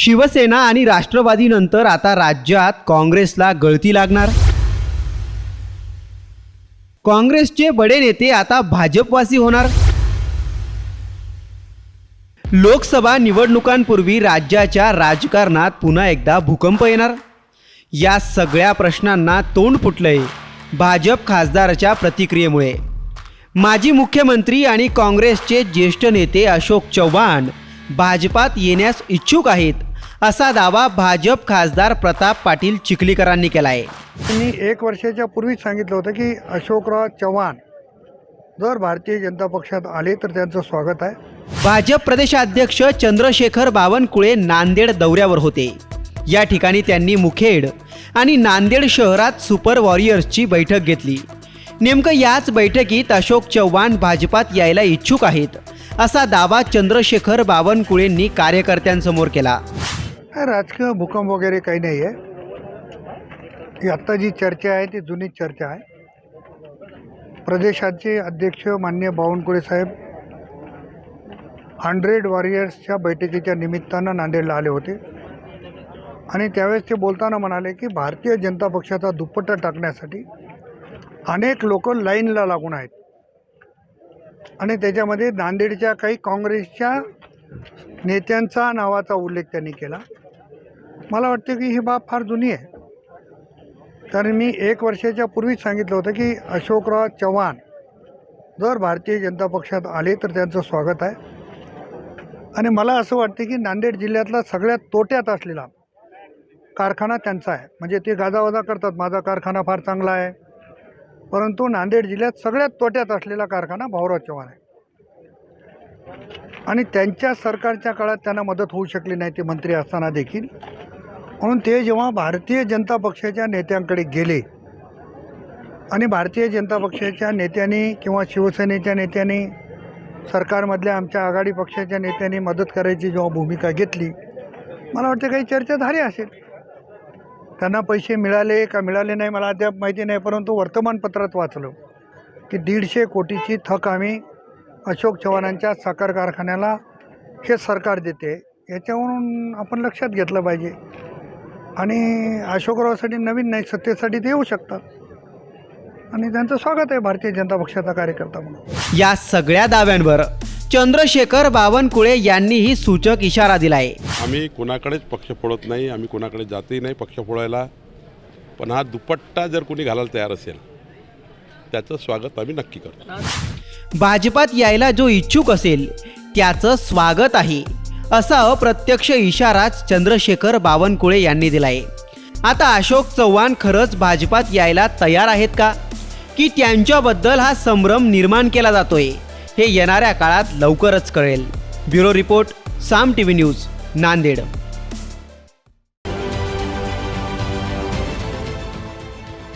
शिवसेना आणि राष्ट्रवादीनंतर आता राज्यात काँग्रेसला गळती लागणार? काँग्रेसचे बडे नेते आता भाजपवासी होणार? लोकसभा निवडणुकांपूर्वी राज्याच्या राजकारणात पुन्हा एकदा भूकंप येणार? या सगळ्या प्रश्नांना तोंड फुटलंय भाजप खासदाराच्या प्रतिक्रियेमुळे. माजी मुख्यमंत्री आणि काँग्रेसचे ज्येष्ठ नेते अशोक चव्हाण भाजपात येण्यास इच्छुक आहेत. असा दावा भाजप खासदार प्रताप पाटील चिखलीकरांनी केला आहे मी एक वर्षाच्या पूर्वीच सांगितलं होतं की अशोकराव चव्हाण जर भारतीय जनता पक्षात आले तर त्यांचं स्वागत आहे. भाजप प्रदेशाध्यक्ष चंद्रशेखर बावनकुळे नांदेड दौऱ्यावर होते. या ठिकाणी त्यांनी मुखेड आणि नांदेड शहरात सुपर वॉरियर्सची बैठक घेतली. नेमकं याच बैठकीत अशोक चव्हाण भाजपात यायला इच्छुक आहेत असा दावा चंद्रशेखर बावनकुळेंनी कार्यकर्त्यांसमोर केला. राजकीय भूकंप वगैरे काही नाही आहे. ही आत्ता जी चर्चा आहे ती जुनी चर्चा आहे. प्रदेशाचे अध्यक्ष मान्य बावनकुळे साहेब हंड्रेड वॉरियर्सच्या बैठकीच्या निमित्तानं नांदेडला आले होते. आणि त्यावेळेस ते बोलताना म्हणाले की भारतीय जनता पक्षाचा दुपट्टा टाकण्यासाठी अनेक लोक लाईनला लागून आहेत. आणि त्याच्यामध्ये नांदेडच्या काही काँग्रेसच्या नेत्यांचा नावाचा उल्लेख त्यांनी केला. मला वाटतं की ही बाब फार जुनी आहे. कारण मी एक वर्षाच्या पूर्वीच सांगितलं होतं की अशोकराव चव्हाण जर भारतीय जनता पक्षात आले तर त्यांचं स्वागत आहे. आणि मला असं वाटतं की नांदेड जिल्ह्यातला सगळ्यात तोट्यात असलेला कारखाना त्यांचा आहे. म्हणजे ते गाजावाजा करतात माझा कारखाना फार चांगला आहे. परंतु नांदेड जिल्ह्यात सगळ्यात तोट्यात असलेला कारखाना भाऊराव चव्हाण आहे. आणि त्यांच्या सरकारच्या काळात त्यांना मदत होऊ शकली नाही ते मंत्री असताना देखील. म्हणून ते जेव्हा भारतीय जनता पक्षाच्या नेत्यांकडे गेले आणि भारतीय जनता पक्षाच्या नेत्यांनी किंवा शिवसेनेच्या नेत्यांनी सरकारमधल्या आमच्या आघाडी पक्षाच्या नेत्यांनी मदत करायची जेव्हा भूमिका घेतली मला वाटतं काही चर्चा झाली असेल. त्यांना पैसे मिळाले का मिळाले नाही मला अद्याप माहिती नाही परंतु वर्तमानपत्रात वाचलं की दीडशे कोटीची थक आम्ही अशोक चव्हाणांच्या साखर कारखान्याला हे सरकार देते याच्यावरून आपण लक्षात घेतलं पाहिजे. आणि अशोकरावसाठी नवीन नाही सत्तेसाठी ते येऊ शकतात. आणि त्यांचं स्वागत आहे भारतीय जनता पक्षाचा कार्यकर्ता म्हणून. या सगळ्या दाव्यांवर चंद्रशेखर बावनकुळे यांनीही सूचक इशारा दिलाय. आम्ही कोणाकडेच पक्ष फोडत नाही आम्ही कोणाकडे जातही नाही पक्ष फोडायला. पण हा दुपट्टा जर कोणी घालायला तयार असेल त्याचं स्वागत आम्ही नक्की करतो. भाजपात यायला जो इच्छुक असेल त्याचं स्वागत आहे. असा अप्रत्यक्ष इशाराच चंद्रशेखर बावनकुळे यांनी दिलाय. आता अशोक चव्हाण खरंच भाजपात यायला तयार आहेत का? की त्यांच्याबद्दल हा संभ्रम निर्माण केला जातोय हे येणाऱ्या काळात लवकरच कळेल. Bureau report Saam T V news Nanded.